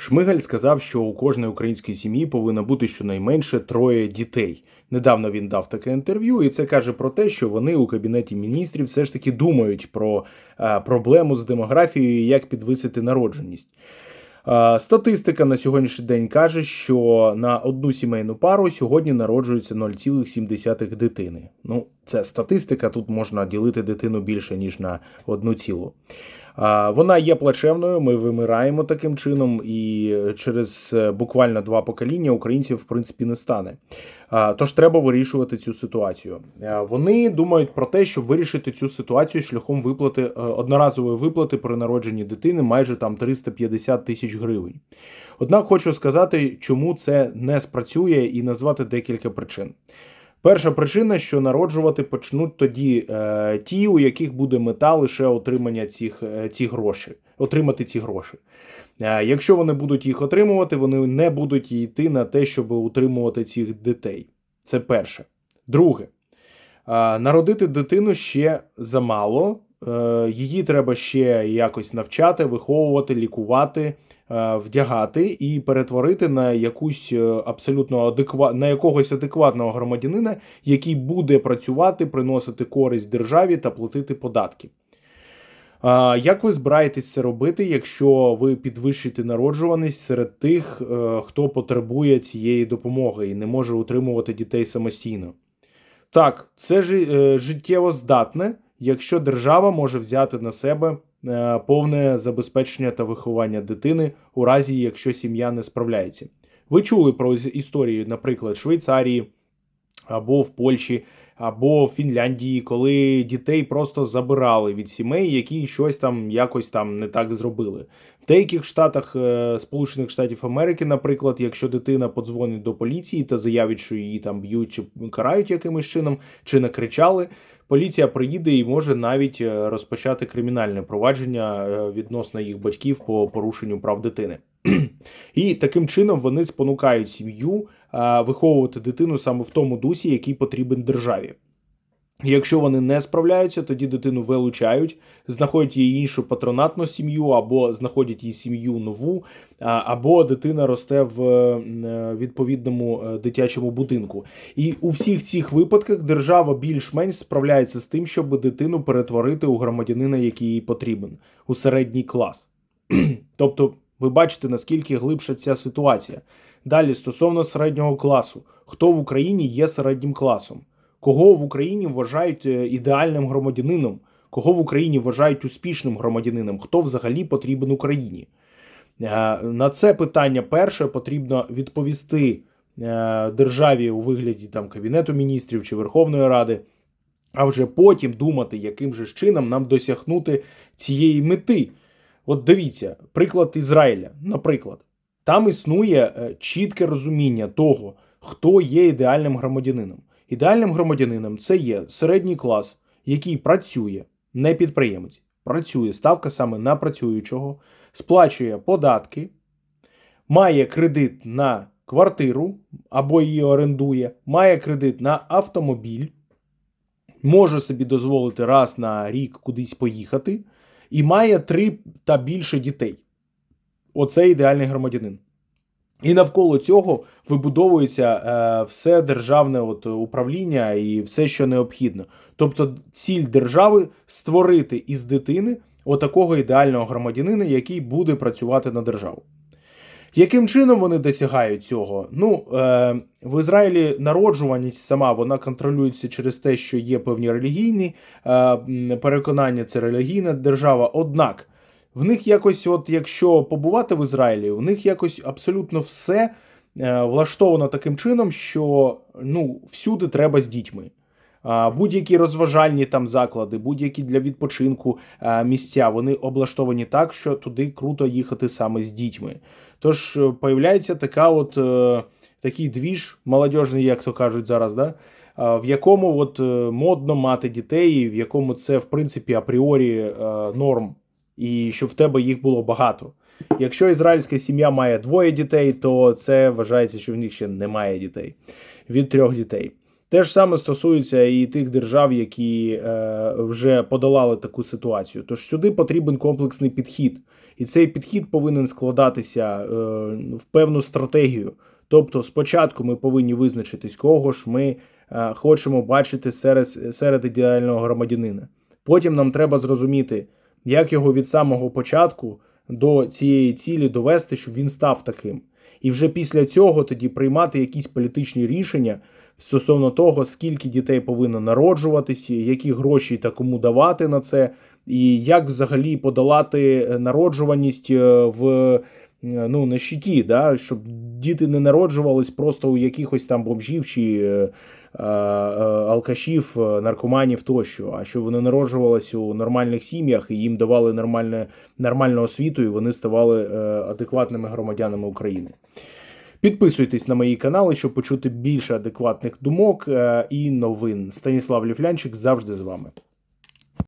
Шмигаль сказав, що у кожної української сім'ї повинно бути щонайменше троє дітей. Недавно він дав таке інтерв'ю, і це каже про те, що вони у кабінеті міністрів все ж таки думають про е, проблему з демографією і як підвисити народженість. Е, Статистика на сьогоднішній день каже, що на одну сімейну пару сьогодні народжується 0,7 дитини. Ну, це статистика. Тут можна ділити дитину більше ніж на одну цілу. Вона є плачевною. Ми вимираємо таким чином, і через е, буквально два покоління українців в принципі не стане. Тож треба вирішувати цю ситуацію. Вони думають про те, щоб вирішити цю ситуацію шляхом виплати е, одноразової виплати при народженні дитини майже там 350 тисяч гривень. Однак хочу сказати, чому це не спрацює, і назвати декілька причин. Перша причина, що народжувати почнуть тоді е, ті, у яких буде мета лише отримання цих е, ці грошей, отримати ці гроші. Е, якщо вони будуть їх отримувати, вони не будуть йти на те, щоб утримувати цих дітей. Це перше. Друге, е, народити дитину ще замало. Е, її треба ще якось навчати, виховувати, лікувати. Е, вдягати і перетворити на якусь е, абсолютно адекват на якогось адекватного громадянина, який буде працювати, приносити користь державі та платити податки. Як ви збираєтесь це робити, якщо ви підвищите народжуваність серед тих, хто потребує цієї допомоги і не може утримувати дітей самостійно? Так, це життєво здатне, якщо держава може взяти на себе Е, повне забезпечення та виховання дитини у разі, якщо сім'я не справляється. Ви чули про історію, наприклад, Швейцарії або в Польщі, або в Фінляндії, коли дітей просто забирали від сімей, які щось там якось там не так зробили. В деяких штатах е, Сполучених Штатів Америки, наприклад, якщо дитина подзвонить до поліції та заявить, що її там б'ють чи карають якимось чином, чи накричали, поліція приїде і може навіть е, розпочати кримінальне провадження е, відносно їх батьків по порушенню прав дитини. І таким чином вони спонукають сім'ю виховувати дитину саме в тому дусі, який потрібен державі. Якщо вони не справляються, тоді дитину вилучають, знаходять її іншу патронатну сім'ю, або знаходять її сім'ю нову, або дитина росте в е, відповідному е, дитячому будинку. І у всіх цих випадках держава більш-менш справляється з тим, щоб дитину перетворити у громадянина, який їй потрібен, у середній клас. тобто, ви бачите, наскільки глибша ця ситуація. Далі стосовно середнього класу, хто в Україні є середнім класом? Кого в Україні вважають е, ідеальним громадянином, кого в Україні вважають успішним громадянином, хто взагалі потрібен Україні? Е, на це питання перше потрібно відповісти е, державі у вигляді там Кабінету міністрів чи Верховної Ради, а вже потім думати, яким же чином нам досягнути цієї мети. От дивіться, приклад Ізраїля, наприклад, там існує чітке розуміння того, хто є ідеальним громадянином. Ідеальним громадянином це є середній клас, який працює, не підприємець, працює ставка саме на працюючого, сплачує податки, має кредит на квартиру або її орендує, має кредит на автомобіль, може собі дозволити раз на рік кудись поїхати, і має три та більше дітей. Оце ідеальний громадянин. І навколо цього вибудовується е, все державне от управління і все, що необхідно. Тобто, ціль держави створити із дитини отакого ідеального громадянина, який буде працювати на державу. Яким чином вони досягають цього? Ну е, в Ізраїлі народжуваність сама вона контролюється через те, що є певні релігійні е, переконання, це релігійна держава. Однак в них якось, от якщо побувати в Ізраїлі, у них якось абсолютно все е, влаштовано таким чином, що ну, всюди треба з дітьми. Будь-які розважальні там заклади, будь-які для відпочинку е, місця, вони облаштовані так, що туди круто їхати саме з дітьми. Тож е, появляється така от такий двіж молодіжний, як то кажуть зараз, да? в якому от модно мати дітей, в якому це в принципі апріорі норм і щоб в тебе їх було багато. Якщо ізраїльська сім'я має двоє дітей, то це вважається, що в них ще немає дітей від трьох дітей. Те ж саме стосується і тих держав, які е, вже подолали таку ситуацію. Тож сюди потрібен комплексний підхід, і цей підхід повинен складатися е, в певну стратегію. Тобто, спочатку ми повинні визначитись, кого ж ми е, хочемо бачити серед, серед ідеального громадянина. Потім нам треба зрозуміти, як його від самого початку до цієї цілі довести, щоб він став таким. І вже після цього тоді приймати якісь політичні рішення стосовно того, скільки дітей повинно народжуватися, які гроші та кому давати на це, і як взагалі подолати народжуваність е, в е, ну, на щиті, да, щоб діти не народжувались просто у якихось там бомжів чи е, алкашів, наркоманів тощо, а щоб вони народжувалися у нормальних сім'ях і їм давали нормальне, нормальну освіту, і вони ставали адекватними громадянами України. Підписуйтесь на мої канали, щоб почути більше адекватних думок е, і новин. Станіслав Ліфлянчик завжди з вами.